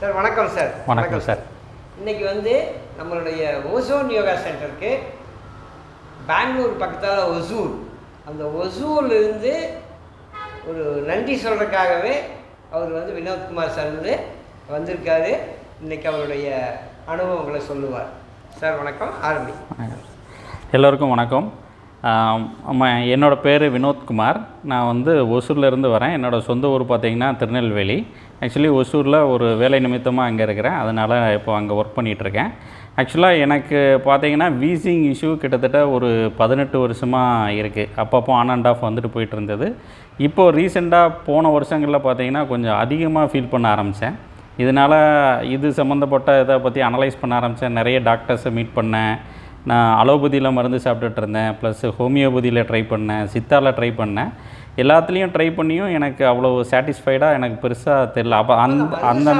Sir வணக்கம் sir. வணக்கம் sir. இன்னைக்கு வந்து நம்மளுடைய ஓசோன் யோகா சென்டருக்கு பெங்களூர் பக்கத்தில் ஒசூர். அந்த ஒசூர்லேருந்து ஒரு நன்றி சொல்கிறதுக்காகவே அவர் வந்து வினோத்குமார் சார் வந்து வந்திருக்காரு. இன்னைக்கு அவருடைய அனுபவங்களை சொல்லுவார். சார் வணக்கம். ஆரம்பி. எல்லோருக்கும் வணக்கம். என்னோடய என்னோட பேர் வினோத்குமார் நான் வந்து ஒசூர்லேருந்து வரேன். என்னோட சொந்த ஊர் பார்த்திங்கன்னா திருநெல்வேலி. ஆக்சுவலி ஒசூரில் ஒரு வேலை நிமித்தமாக அங்கே இருக்கிறேன். அதனால் இப்போ அங்கே ஒர்க் பண்ணிகிட்ருக்கேன் ஆக்சுவலாக எனக்கு பார்த்தீங்கன்னா வீசிங் இஷ்யூ கிட்டத்தட்ட ஒரு பதினெட்டு வருஷமாக இருக்குது அப்பப்போ ஆன் அண்ட் ஆஃப் வந்துட்டு போயிட்டு இருந்தது இப்போது ரீசெண்டாக போன வருஷங்களில் பார்த்தீங்கன்னா கொஞ்சம் அதிகமாக ஃபீல் பண்ண ஆரம்பித்தேன் இதனால் இது சம்மந்தப்பட்ட இதை பற்றி அனலைஸ் பண்ண ஆரம்பித்தேன் நிறைய டாக்டர்ஸை மீட் பண்ணேன். நான் அலோபதியில் மருந்து சாப்பிட்டுட்டு இருந்தேன். ப்ளஸ் ஹோமியோபதியில் ட்ரை பண்ணேன். சித்தாவில் ட்ரை பண்ணேன். எல்லாத்துலேயும் ட்ரை பண்ணியும் எனக்கு அவ்வளோ சாட்டிஸ்ஃபைடாக எனக்கு பெருசாக தெரில அப்போ அந்த அந்த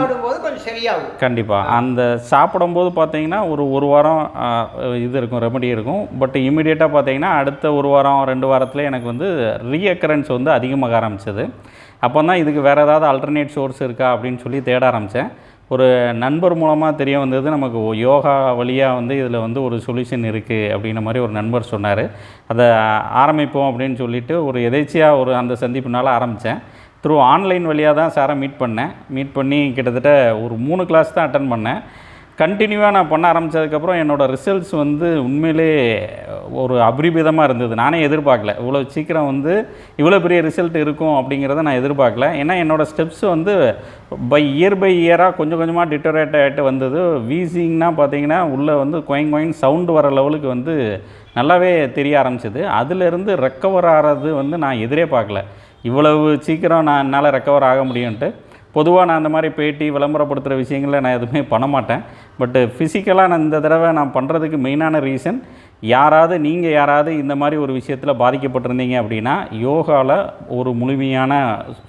கண்டிப்பாக அந்த சாப்பிடும்போது பார்த்தீங்கன்னா ஒரு ஒரு வாரம் இது இருக்கும் ரெமடி இருக்கும். பட் இமிடியேட்டாக பார்த்தீங்கன்னா அடுத்த ஒரு வாரம் ரெண்டு வாரத்தில் எனக்கு வந்து ரீஅக்கரன்ஸ் வந்து அதிகமாக ஆரம்பிச்சது. அப்போ தான் இதுக்கு வேறு ஏதாவது அல்டர்னேட் சோர்ஸ் இருக்கா அப்படின்னு சொல்லி தேட ஆரம்பித்தேன் ஒரு நண்பர் மூலமாக தெரிய வந்தது நமக்கு யோகா வழியாக வந்து இதில் வந்து ஒரு சொல்யூஷன் இருக்குது அப்படின்ற மாதிரி ஒரு நண்பர் சொன்னார். அதை ஆரம்பிப்போம் அப்படின்னு சொல்லிட்டு ஒரு எதேச்சியாக ஒரு அந்த சந்திப்புனால ஆரம்பித்தேன் த்ரூ ஆன்லைன் வழியாக தான் சாரை மீட் பண்ணேன். மீட் பண்ணி கிட்டத்தட்ட ஒரு மூணு கிளாஸ் தான் அட்டன் பண்ணேன். கண்டினியூவாக நான் பண்ண ஆரம்பித்ததுக்கப்புறம் என்னோடய ரிசல்ட்ஸ் வந்து உண்மையிலே ஒரு அபரிபிதமாக இருந்தது. நானே எதிர்பார்க்கல. இவ்வளோ சீக்கிரம் வந்து இவ்வளோ பெரிய ரிசல்ட் இருக்கும் அப்படிங்கிறத நான் எதிர்பார்க்கல. ஏன்னா என்னோடய ஸ்டெப்ஸ் வந்து பை இயர் பை இயராக கொஞ்சம் கொஞ்சமாக டிட்டரேட் ஆகிட்டு வந்தது. வீசிங்னா பார்த்தீங்கன்னா உள்ளே வந்து கொயின் கொயின் சவுண்டு வர லெவலுக்கு வந்து நல்லாவே தெரிய ஆரம்பிச்சது. அதுலேருந்து ரெக்கவர் ஆகிறது வந்து நான் எதிரே பார்க்கல. இவ்வளவு சீக்கிரம் நான் என்னால் ரெக்கவர் ஆக முடியும்ன்ட்டு பொதுவாக நான் அந்த மாதிரி பேட்டி விளம்பரப்படுத்துகிற விஷயங்களில் நான் எதுவுமே பண்ண மாட்டேன் பட்டு ஃபிசிக்கலாக நான் இந்த தடவை நான் பண்ணுறதுக்கு மெயினான ரீசன் யாராவது நீங்கள் யாராவது இந்த மாதிரி ஒரு விஷயத்தில் பாதிக்கப்பட்டிருந்தீங்க அப்படின்னா யோகாவில் ஒரு முழுமையான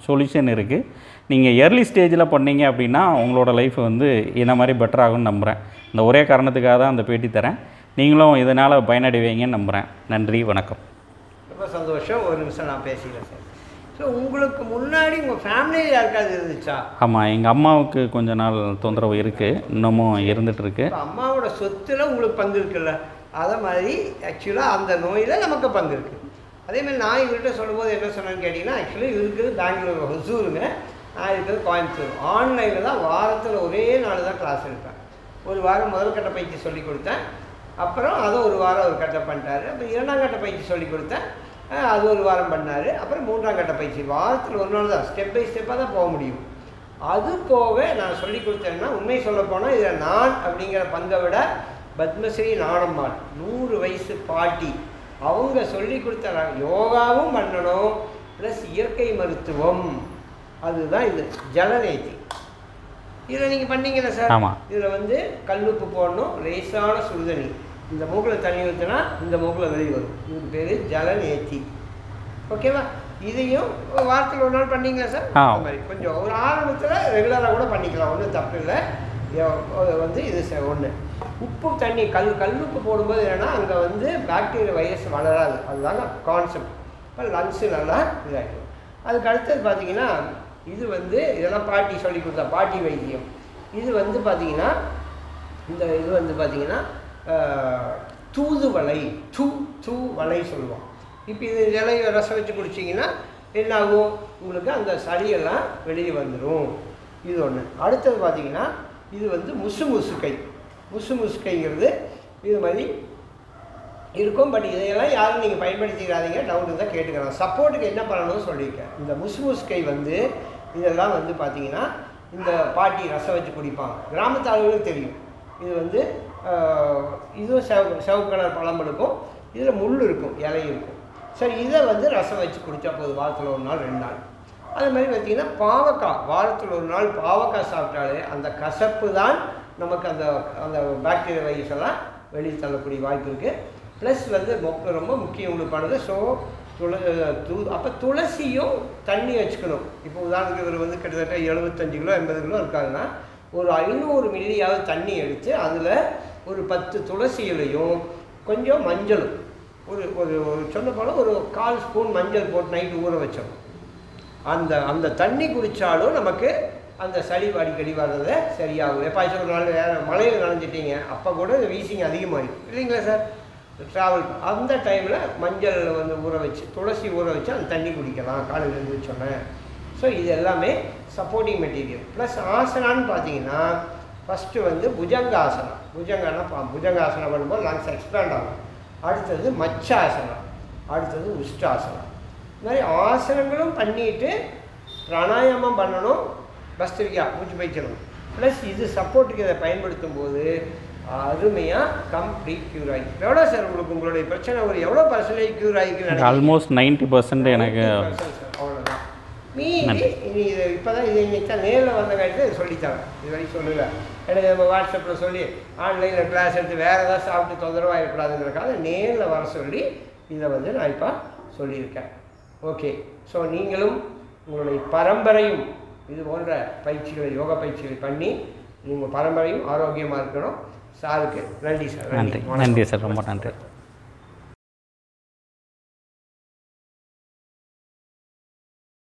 சொல்யூஷன் இருக்குது நீங்கள் ஏர்லி ஸ்டேஜில் பண்ணீங்க அப்படின்னா உங்களோட லைஃப் வந்து இந்த மாதிரி பெட்டர் ஆகும்னு நம்புகிறேன் இந்த ஒரே காரணத்துக்காக தான் அந்த பேட்டி தரேன். நீங்களும் இதனால் பயனடைவீங்கன்னு நம்புகிறேன் நன்றி வணக்கம். ரொம்ப சந்தோஷம். ஒரு நிமிஷம் நான் பேசிக்கிறேன் சார். ஸோ உங்களுக்கு முன்னாடி உங்கள் ஃபேமிலியில் யாருக்காவது இருந்துச்சா? ஆமாம் எங்கள் அம்மாவுக்கு கொஞ்ச நாள் தொந்தரவு இருக்குது இன்னமும் இருந்துகிட்ருக்கு அம்மாவோட சொத்துல உங்களுக்கு பங்கு இருக்குல்ல? அதை மாதிரி ஆக்சுவலாக அந்த நோயில் நமக்கு பங்கு இருக்குது அதே மாதிரி நான் இவர்கிட்ட சொல்லும்போது என்ன சொன்னேன்னு கேட்டிங்கன்னா ஆக்சுவலி இருக்குது பெங்களூர் ஹொசூருங்க. நான் இருக்கிறது கோயம்புத்தூர். ஆன்லைனில் தான் வாரத்தில் ஒரே நாள் தான் கிளாஸ் எடுப்பேன். ஒரு வாரம் முதல் கட்ட பயிற்சி சொல்லி கொடுத்தேன். அப்புறம் அதை ஒரு வாரம் ஒரு கட்ட பண்ணிட்டாரு. அப்புறம் இரண்டாம் கட்ட பயிற்சி சொல்லி கொடுத்தேன். அது ஒரு வாரம் பண்ணார். அப்புறம் மூன்றாம் கட்ட பயிற்சி. வாரத்தில் ஒரு நாள் தான். ஸ்டெப் பை ஸ்டெப்பாக தான் போக முடியும். அது போக நான் சொல்லி கொடுத்தேன்னா உண்மை சொல்ல போனால் இதில் நான் அப்படிங்கிற பங்கை விட பத்மஸ்ரீ நாணம்மாள் நூறு வயசு பாட்டி அவங்க சொல்லி கொடுத்த நான் யோகாவும் பண்ணணும் ப்ளஸ் இயற்கை மருத்துவம். அதுதான் இது. ஜலநேத்தி இதில் நீங்கள் பண்ணீங்கல்ல சார். இதில் வந்து கல்லுப்பு போடணும் லேசான சுடுதண்ணி. இந்த மூக்கில் தண்ணி ஊற்றினா இந்த மூக்கில் வெளியே வரும். இதுக்கு பேர் ஜலநேத்தி ஓகேவா? இதையும் வாரத்தில் ஒரு நாள் பண்ணீங்களா சார். அந்த மாதிரி. கொஞ்சம் ஒரு ஆரம்பத்தில் ரெகுலராக கூட பண்ணிக்கலாம். ஒன்றும் தப்பு இல்லை. வந்து இது ஒன்று உப்பு தண்ணி கல் கல்லுப்பு போடும்போது என்னன்னா அங்கே வந்து பாக்டீரியா வைரஸ் வளராது. அதுதாங்க கான்செப்ட் இப்போ லங்ஸு நல்லா இதாகிடும் அதுக்கு அடுத்தது பார்த்தீங்கன்னா இது வந்து இதெல்லாம் பாட்டி சொல்லி கொடுத்தா பாட்டி வைத்தியம். இது வந்து பார்த்தீங்கன்னா இந்த இது வந்து பார்த்தீங்கன்னா தூதுவளை தூ தூ வலை சொல்லுவோம் இப்போ இது இலைய ரசம் வச்சு குடிச்சிங்கன்னா என்ன ஆகும் உங்களுக்கு அந்த சளியெல்லாம் வெளியே வந்துடும் இது ஒன்று அடுத்தது பார்த்தீங்கன்னா இது வந்து முசு முசுக்கை முசு முசுக்கைங்கிறது இது மாதிரி இருக்கும். பட் இதையெல்லாம் யாரும் நீங்கள் பயன்படுத்திக்கிறாதீங்க டவுட்டு தான் கேட்டுக்கலாம். சப்போர்ட்டுக்கு என்ன பண்ணணும்னு சொல்லியிருக்கேன். இந்த முசு முசுக்கை வந்து இதெல்லாம் வந்து பார்த்தீங்கன்னா இந்த பாட்டி ரசம் வச்சு குடிப்பாங்க. கிராமத்து ஆளுகளுக்கு தெரியும். இது வந்து இதுவும் செவ சிவப்பு கலர் பழம் இருக்கும். இதில் முள் இருக்கும் இலை இருக்கும். சரி இதை வந்து ரசம் வச்சு குடித்தா போதும் வாரத்தில் ஒரு நாள் ரெண்டு நாள். அது மாதிரி பார்த்தீங்கன்னா பாவக்காய் வாரத்தில் ஒரு நாள் பாவக்காய் சாப்பிட்டாலே அந்த கசப்பு தான் நமக்கு அந்த அந்த பாக்டீரியா வைரஸ் எல்லாம் வெளியே தள்ளக்கூடிய வாய்ப்பு இருக்குது ப்ளஸ் வந்து மொக்க ரொம்ப முக்கியம் உங்களுக்கானது ஸோ துள து அப்போ துளசியும் தண்ணி வச்சுக்கணும். இப்போ உதாரணத்துக்கு இவர் வந்து கிட்டத்தட்ட எழுபத்தஞ்சு கிலோ எண்பது கிலோ இருக்காங்கன்னா ஒரு ஐநூறு மில்லியாவது தண்ணி எடுத்து அதில் ஒரு பத்து துளசி இலையும் கொஞ்சம் மஞ்சளும் ஒரு ஒரு சொன்ன போல் ஒரு கால் ஸ்பூன் மஞ்சள் போட்டு நைட்டு ஊற வச்சோம். அந்த அந்த தண்ணி குடித்தாலும் நமக்கு அந்த சளி அடிக்கடி வர்றது சரியாகும். எப்பாச்சும் ஒரு நாள் வேறு மழையில் நனைஞ்சிட்டீங்க அப்போ கூட இந்த வீசிங் அதிகமாகிடும் இல்லைங்களா சார்? ட்ராவல் அந்த டைமில் மஞ்சள் வந்து ஊற வச்சு துளசி ஊற வச்சு அந்த தண்ணி குடிக்கலாம் காலையில் இருந்து சொன்னேன் ஸோ இது எல்லாமே சப்போர்ட்டிங் மெட்டீரியல் ப்ளஸ் ஆசனான்னு பார்த்தீங்கன்னா ஃபஸ்ட்டு வந்து புஜங்காசனம். புஜங்கன்னா புஜங்காசனம் பண்ணும்போது லங்ஸ் எக்ஸ்பேண்ட் ஆகும். அடுத்தது மச்சாசனம். அடுத்தது உஷ்டாசனம். இந்த மாதிரி ஆசனங்களும் பண்ணிட்டு பிராணாயாமம் பண்ணணும். பஸ்திரிக்கா மூச்சு பயிற்சிடணும் ப்ளஸ் இது சப்போர்ட்டுக்கு இதை பயன்படுத்தும் போது அருமையாக கம்ப்ளீட் க்யூர் ஆகிருக்கு எவ்வளோ சார் உங்களுக்கு உங்களுடைய பிரச்சனை? ஒரு எவ்வளோ பர்சன்டேஜ் க்யூர் ஆகிருக்கு ஆல்மோஸ்ட் நைன்ட்டி பர்சன்ட் எனக்கு மீதி இனி இது இப்போ தான் இது இன்னைக்கு தான் நேரில் வந்த காலத்தில் சொல்லித்தரேன். இது வரைக்கும் சொல்லுவேன் எனக்கு நம்ம வாட்ஸ்அப்பில் சொல்லி ஆன்லைனில் கிளாஸ் எடுத்து வேறு ஏதாவது சாப்பிட்டு தொந்தரவாக இருக்கக்கூடாதுங்கிறக்காக நேரில் வர சொல்லி இதை வந்து நான் இப்போ சொல்லியிருக்கேன். ஓகே ஸோ நீங்களும் உங்களுடைய பரம்பரையும் இது போன்ற பயிற்சிகளை யோகா பயிற்சிகளை பண்ணி உங்கள் பரம்பரையும் ஆரோக்கியமாக இருக்கணும். சாருக்கு நன்றி சார். நன்றி. நன்றி சார். ரொம்ப நன்றி.